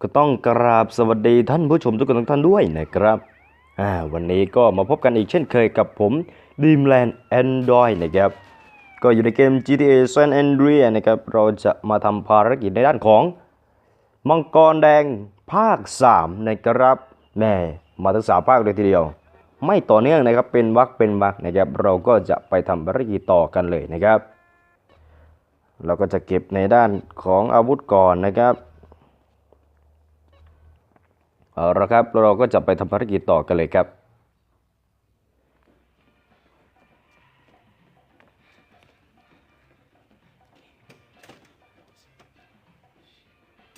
ก็ต้องกราบสวัสดีท่านผู้ชมทุกคนทุกท่านด้วยนะครับวันนี้ก็มาพบกันอีกเช่นเคยกับผม Dreamland Android นะครับ ก็อยู่ในเกม GTA San Andreas นะครับ เราจะมาทำภารกิจในด้านของ มังกรแดงภาค 3 นะครับแม่มาทั้งสาภาคเลยทีเดียว ไม่ต่อเนื่องนะครับเป็นวักเป็นวักนะครับ เราก็จะไปทำภารกิจต่อกันเลยนะครับ เราก็จะเก็บในด้านของอาวุธก่อนนะครับ เอาละครับเราก็จะไปทำภารกิจต่อกันเลยครับ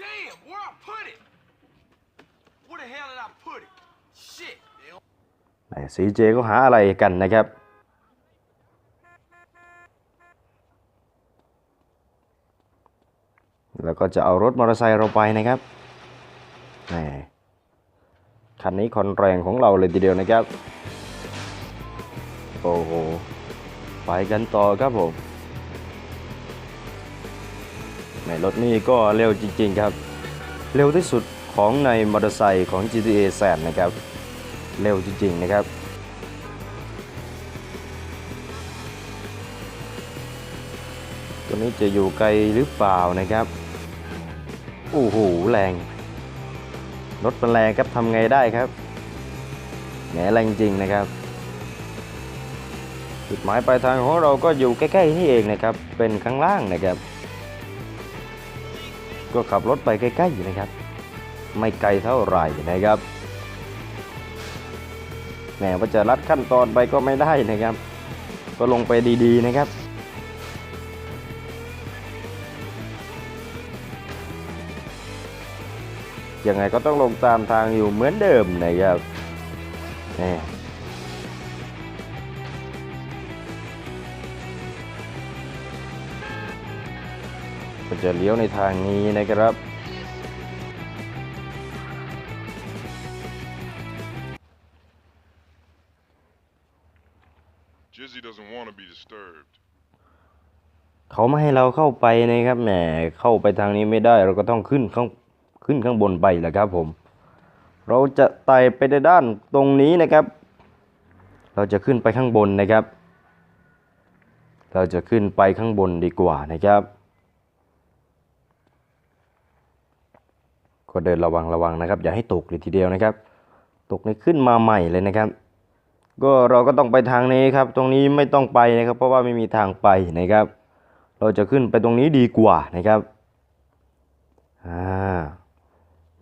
Damn, where I put it? Where the hell did I put it? Shit. ซีเจก็หาอะไรกันนะครับแล้วก็จะเอารถมอเตอร์ไซค์เราไปนะครับแหม คันนี้คอนแรงของเราเลยทีเดียวนะครับ โอ้โห ไปกันต่อครับผม ในรถนี่ก็เร็วจริงๆครับ เร็วที่สุดของในมอเตอร์ไซค์ของ GTA แสนนะครับ เร็วจริงๆนะครับตัวนี้จะอยู่ไกลหรือเปล่านะครับ โอ้โห แรง รถมันแรงครับทำไงได้ครับแหมแรงจริงนะครับ จุดหมายปลายทางของเราก็อยู่ใกล้ๆนี่เองนะครับ เป็นข้างล่างนะครับ ก็ขับรถไปใกล้ๆนะครับ ไม่ไกลเท่าไหร่นะครับแหมว่าจะรัดขั้นตอนไปก็ไม่ได้นะครับ ก็ลงไปดีๆนะครับ ยังไงก็ต้องลงตามทางอยู่เหมือนเดิมนะครับแหมก็จะเลี้ยวในทางนี้นะครับ Jizzy doesn't want to be disturbed. เขาไม่ให้เราเข้าไปนะครับแหมเข้าไปทางนี้ไม่ได้เราก็ต้องขึ้นข้าง ขึ้นข้างบนไปแหละครับผม เราจะไต่ไปในด้านตรงนี้นะครับ เราจะขึ้นไปข้างบนนะครับ เราจะขึ้นไปข้างบนดีกว่านะครับ ก็เดินระวังระวังนะครับ อย่าให้ตกเลยทีเดียวนะครับ ตกในขึ้นมาใหม่เลยนะครับ ก็เราก็ต้องไปทางนี้ครับ ตรงนี้ไม่ต้องไปนะครับ เพราะว่าไม่มีทางไปนะครับ เราจะขึ้นไปตรงนี้ดีกว่านะครับ อ่า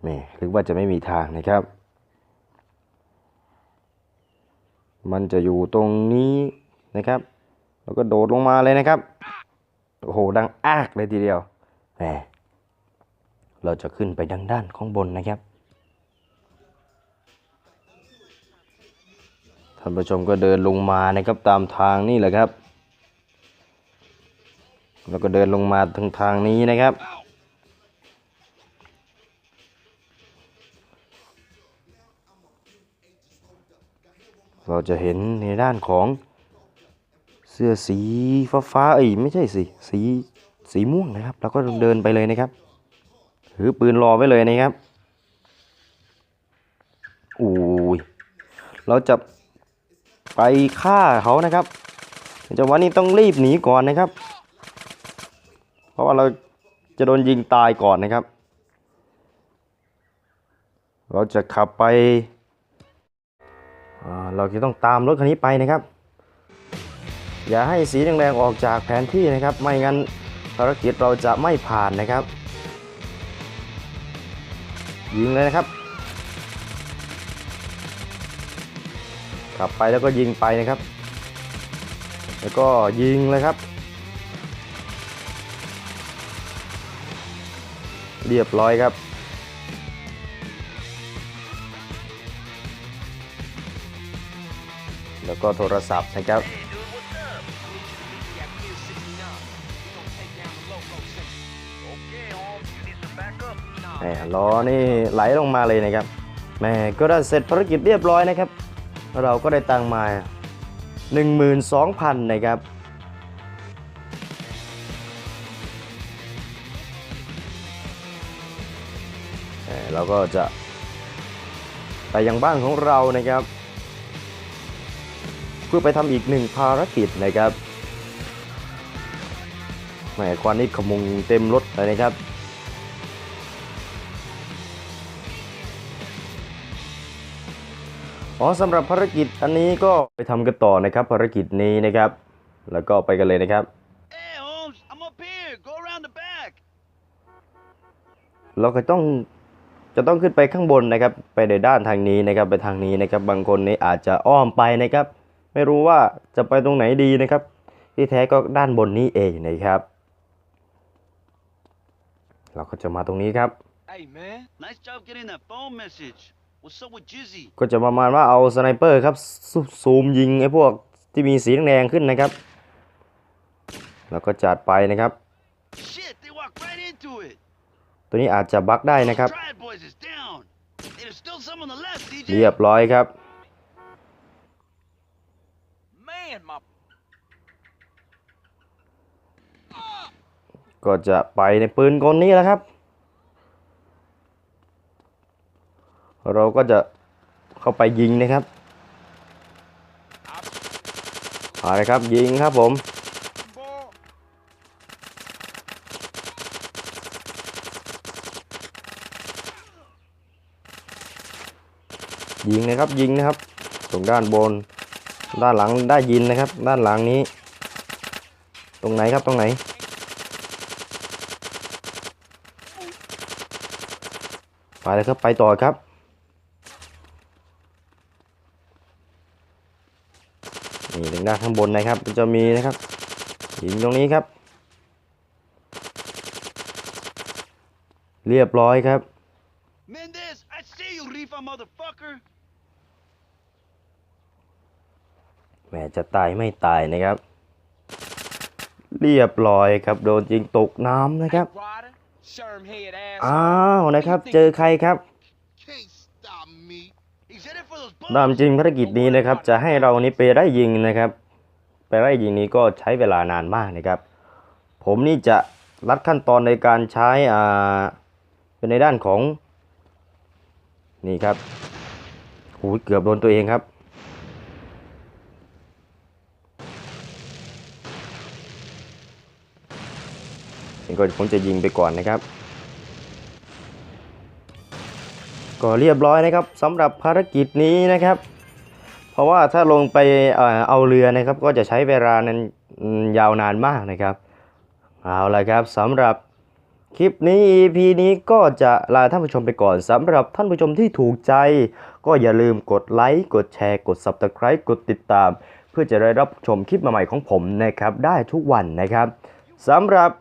หม่หรือว่าจะไม่มีทางนะครับ มันจะอยู่ตรงนี้นะครับ แล้วก็โดดลงมาเลยนะครับ โอ้โห ดังอากเลยทีเดียวแหมเราจะขึ้นไปดังด้านข้างบนนะครับ ท่านผู้ชมก็เดินลงมานะครับตามทางนี่แหละครับ แล้วก็เดินลงมาทางทางนี้นะครับ เราจะเห็นในด้านของเสื้อสีฟ้าฟ้าเอ้ยไม่ใช่สิสีสีม่วงนะครับ เราก็เดินไปเลยนะครับถือปืนรอไว้เลยนะครับอุ้ยเราจะไปฆ่าเขานะครับจังหวะนี้ต้องรีบหนีก่อนนะครับ เพราะว่าเราจะโดนยิงตายก่อนนะครับ เราจะขับไป เราจะต้องตามรถคันนี้ไปนะครับ อย่าให้สีแดงๆออกจากแผนที่นะครับ ไม่งั้นภารกิจเราจะไม่ผ่านนะครับ ยิงเลยนะครับ ขับไปแล้วก็ยิงไปนะครับ แล้วก็ยิงเลยครับเรียบร้อยครับ แล้วก็โทรศัพท์นะครับ แหมล้อนี่ไหลลงมาเลยนะครับแหม่ก็ได้เสร็จภารกิจเรียบร้อยนะครับ เราก็ได้ตังค์มา 12,000นะครับเอ่เราก็จะไปยังบ้านของเรานะครับ พื่อไปทำอีกหนึ่งภารกิจนะครับแหมควันนี่ขโมงเต็มรถเลยนะครับอ๋อสำหรับภารกิจอันนี้ก็ไปทำกันต่อนะครับ ภารกิจนี้นะครับ แล้วก็ไปกันเลยนะครับ Hey, Holmes, I'm up here. Go around the back. เราก็ต้องจะต้องขึ้นไปข้างบนนะครับ ไปในด้านทางนี้นะครับ ไปทางนี้นะครับ บางคนนี่อาจจะอ้อมไปนะครับ ไม่รู้ว่าจะไปตรงไหนดีนะครับ ที่แท้ก็ด้านบนนี้เองนะครับ เราก็จะมาตรงนี้ครับ Hey, man. Nice job getting that phone message. What's up with Jizzy? ก็จะประมาณว่าเอาสไนเปอร์ครับซูซูมยิงไอ้พวกที่มีสีแดงๆขึ้นนะครับ แล้วก็จัดไปนะครับ Shit, they walked right into it. ตัวนี้อาจจะบั๊กได้นะครับ Triad Boys is down. There's still some on the left, CJ. เรียบร้อยครับ Man, my ก็จะไปในปืนกลนี้แล้วครับ เราก็จะเข้าไปยิงนะครับเอาเลยครับยิงครับผม ยิงนะครับยิงนะครับตรงด้านบน ด้านหลังได้ยินนะครับ ด้านหลังนี้ ตรงไหนครับตรงไหน ไปเลยครับไปต่อครับนี่ทางด้านข้างบนนะครับจะมีนะครับยิงตรงนี้ครับ เรียบร้อยครับ Mendez, I see you, Rifa motherfucker. แหมจะตายไม่ตายนะครับ เรียบร้อยครับ โดนยิงตกน้ำนะครับ อ้าวนะครับ เจอใครครับตามจริงภารกิจนี้นะครับ จะให้เรานี้ไปไล่ยิงนะครับ ไปไล่ยิงนี้ก็ใช้เวลานานมากนะครับ ผมนี่จะรัดขั้นตอนในการใช้อ่าเป็นในด้านของ นี่ครับหูเกือบโดนตัวเองครับ นี่ก็ผมจะยิงไปก่อนนะครับ ก็เรียบร้อยนะครับสำหรับภารกิจนี้นะครับ เพราะว่าถ้าลงไปเอาเรือนะครับ ก็จะใช้เวลานั้นยาวนานมากนะครับเอาละครับสำหรับคลิปนี้ EP นี้ก็จะลาท่านผู้ชมไปก่อนสำหรับท่านผู้ชมที่ถูกใจ ก็อย่าลืมกดไลค์กดแชร์กด Subscribe กดติดตาม เพื่อจะได้รับชมคลิปใหม่ๆของผมนะครับ ได้ทุกวันนะครับสำหรับ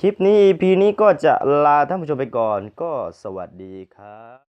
คลิปนี้ EP นี้ก็จะลาท่านผู้ชมไปก่อน ก็สวัสดีครับ